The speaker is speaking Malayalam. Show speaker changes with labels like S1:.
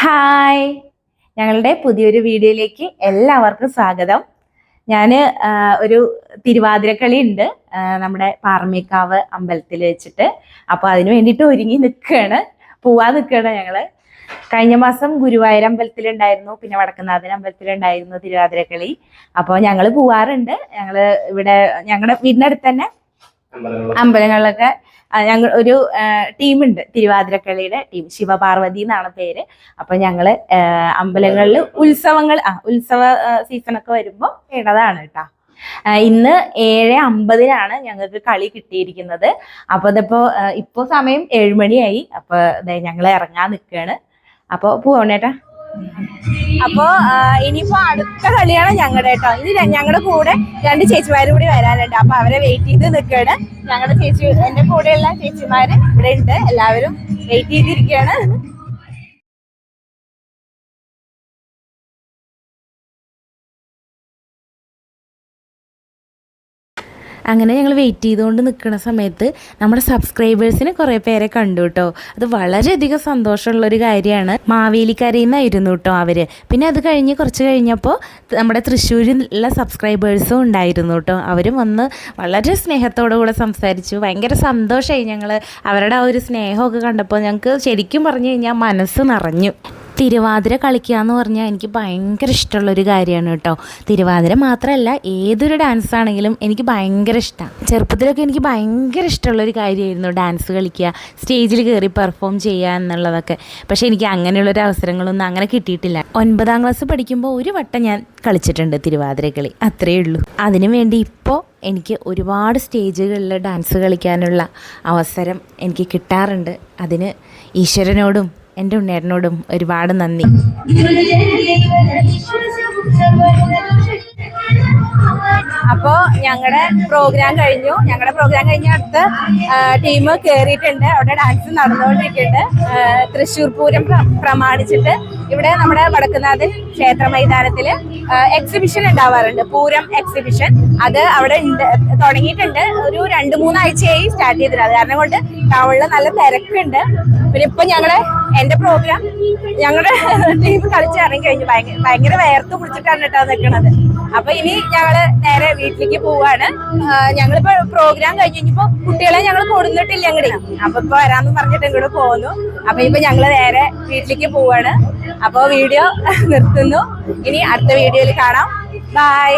S1: ഹായ്. ഞങ്ങളുടെ പുതിയൊരു വീഡിയോയിലേക്ക് എല്ലാവർക്കും സ്വാഗതം. ഞാൻ ഒരു തിരുവാതിരക്കളി ഉണ്ട്. നമ്മുടെ പാറമേക്കാവ് അമ്പലത്തിൽ വെച്ചിട്ട്. അപ്പോൾ അതിന് വേണ്ടിയിട്ട് ഒരുങ്ങി നിൽക്കുകയാണ് പോവാൻ നിൽക്കുകയാണ് ഞങ്ങൾ കഴിഞ്ഞ മാസം ഗുരുവായൂർ അമ്പലത്തിലുണ്ടായിരുന്നു. പിന്നെ വടക്കുന്നാഥൻ അമ്പലത്തിലുണ്ടായിരുന്നു തിരുവാതിരക്കളി. അപ്പോൾ ഞങ്ങൾ പോവാറുണ്ട്. ഞങ്ങൾ ഇവിടെ ഞങ്ങളുടെ വീടിനടുത്ത് തന്നെ അമ്പലങ്ങളിലൊക്കെ? ഞങ്ങൾ ഒരു ടീമുണ്ട്. തിരുവാതിരക്കളിയുടെ ടീം. ശിവപാർവതി എന്നാണ് പേര്. അപ്പൊ ഞങ്ങൾ അമ്പലങ്ങളിൽ ഉത്സവങ്ങൾ ആ ഉത്സവ സീസണൊക്കെ വരുമ്പോൾ ഇടതാണ് കേട്ടോ ഇന്ന് ഏഴ് അമ്പതിനാണ് ഞങ്ങൾക്ക് കളി കിട്ടിയിരിക്കുന്നത്. അപ്പൊ ഇതിപ്പോ ഇപ്പോ സമയം ഏഴുമണിയായി. അപ്പൊ ഞങ്ങൾ ഇറങ്ങാൻ നിൽക്കുകയാണ് അപ്പൊ പോവണേട്ടാ അപ്പോ ഇനിയിപ്പോ അടുത്ത കളിയാണ് ഞങ്ങളുടെ കേട്ടോ ഇനി ഞങ്ങളുടെ കൂടെ രണ്ട് ചേച്ചിമാരും കൂടി വരാനുണ്ട്. അപ്പൊ അവരെ വെയിറ്റ് ചെയ്ത് നിൽക്കുകയാണ് ഞങ്ങളുടെ ചേച്ചി എന്റെ കൂടെയുള്ള ചേച്ചിമാര് ഇവിടെ ഉണ്ട് എല്ലാവരും വെയിറ്റ് ചെയ്തിരിക്കുകയാണ് അങ്ങനെ ഞങ്ങൾ വെയിറ്റ് ചെയ്തുകൊണ്ട് നിൽക്കുന്ന സമയത്ത് നമ്മുടെ സബ്സ്ക്രൈബേഴ്സിന് കുറേ പേരെ കണ്ടു കേട്ടോ അത് വളരെയധികം സന്തോഷമുള്ളൊരു കാര്യമാണ്. മാവേലിക്കരയിൽ നിന്നായിരുന്നു കേട്ടോ അവർ പിന്നെ അത് കഴിഞ്ഞ് കുറച്ച് കഴിഞ്ഞപ്പോൾ നമ്മുടെ തൃശ്ശൂരിലുള്ള സബ്സ്ക്രൈബേഴ്സും ഉണ്ടായിരുന്നു കേട്ടോ അവരും വന്ന് വളരെ സ്നേഹത്തോടു കൂടെ സംസാരിച്ചു. ഭയങ്കര സന്തോഷമായി ഞങ്ങൾ അവരുടെ ആ ഒരു സ്നേഹമൊക്കെ കണ്ടപ്പോൾ ഞങ്ങൾക്ക് ശരിക്കും പറഞ്ഞു കഴിഞ്ഞാൽ മനസ്സ് നിറഞ്ഞു. തിരുവാതിര കളിക്കുക എന്ന് പറഞ്ഞാൽ എനിക്ക് ഭയങ്കര ഇഷ്ടമുള്ളൊരു കാര്യമാണ് കേട്ടോ. തിരുവാതിര മാത്രമല്ല ഏതൊരു ഡാൻസ് ആണെങ്കിലും എനിക്ക് ഭയങ്കര ഇഷ്ടമാണ് ചെറുപ്പത്തിലൊക്കെ എനിക്ക് ഭയങ്കര ഇഷ്ടമുള്ളൊരു കാര്യമായിരുന്നു ഡാൻസ് കളിക്കുക സ്റ്റേജിൽ കയറി പെർഫോം ചെയ്യുക എന്നുള്ളതൊക്കെ. പക്ഷേ എനിക്ക് അങ്ങനെയുള്ളൊരു അവസരങ്ങളൊന്നും അങ്ങനെ കിട്ടിയിട്ടില്ല. ഒൻപതാം ക്ലാസ് പഠിക്കുമ്പോൾ ഒരു വട്ടം ഞാൻ കളിച്ചിട്ടുണ്ട് തിരുവാതിര കളി. അത്രയേ ഉള്ളൂ. അതിനു വേണ്ടി ഇപ്പോൾ എനിക്ക് ഒരുപാട് സ്റ്റേജുകളിൽ ഡാൻസ് കളിക്കാനുള്ള അവസരം എനിക്ക് കിട്ടാറുണ്ട്. അതിന് ഈശ്വരനോടും എന്റെ ഉണ്ണേട്ടനോടും ഒരുപാട് നന്ദി. അപ്പോൾ ഞങ്ങളുടെ പ്രോഗ്രാം കഴിഞ്ഞു. ഞങ്ങളുടെ പ്രോഗ്രാം കഴിഞ്ഞ അടുത്ത് ടീം കയറിയിട്ടുണ്ട് അവിടെ ഡാൻസ് നടന്നുകൊണ്ടിരിക്കുന്നുണ്ട്. തൃശ്ശൂർ പൂരം പ്രമാണിച്ചിട്ട് ഇവിടെ നമ്മുടെ വടക്കുന്നാഥൻ ക്ഷേത്ര മൈതാനത്തിൽ എക്സിബിഷൻ ഉണ്ടാവാറുണ്ട്. പൂരം എക്സിബിഷൻ അത് അവിടെ തുടങ്ങിയിട്ടുണ്ട്. ഒരു രണ്ട് മൂന്നാഴ്ചയായി സ്റ്റാർട്ട് ചെയ്തിട്ടുണ്ട് അത് കാരണം കൊണ്ട് ടൗണിൽ നല്ല തിരക്കുണ്ട്. പിന്നെ ഇപ്പൊ ഞങ്ങളുടെ എന്റെ പ്രോഗ്രാം ഞങ്ങളുടെ ടീം കളിച്ച് ഇറങ്ങി കഴിഞ്ഞു ഭയങ്കര ഭയങ്കര വേർത്ത് പിടിച്ചിട്ടാണ് കേട്ടോ നിൽക്കുന്നത് അപ്പൊ ഇനി ഞങ്ങൾ നേരെ വീട്ടിലേക്ക് പോവാണ്. ഞങ്ങളിപ്പോ പ്രോഗ്രാം കഴിഞ്ഞ് ഇനിയിപ്പോ കുട്ടികളെ ഞങ്ങൾ കൊടുത്തിട്ടില്ല ഞങ്ങളുടെ അപ്പൊ ഇപ്പൊ വരാന്ന് പറഞ്ഞിട്ട് ഇങ്ങോട്ട് പോകുന്നു അപ്പൊ ഇപ്പൊ ഞങ്ങൾ നേരെ വീട്ടിലേക്ക് പോവാണ്. അപ്പൊ വീഡിയോ നിർത്തുന്നു. ഇനി അടുത്ത വീഡിയോയിൽ കാണാം. ബൈ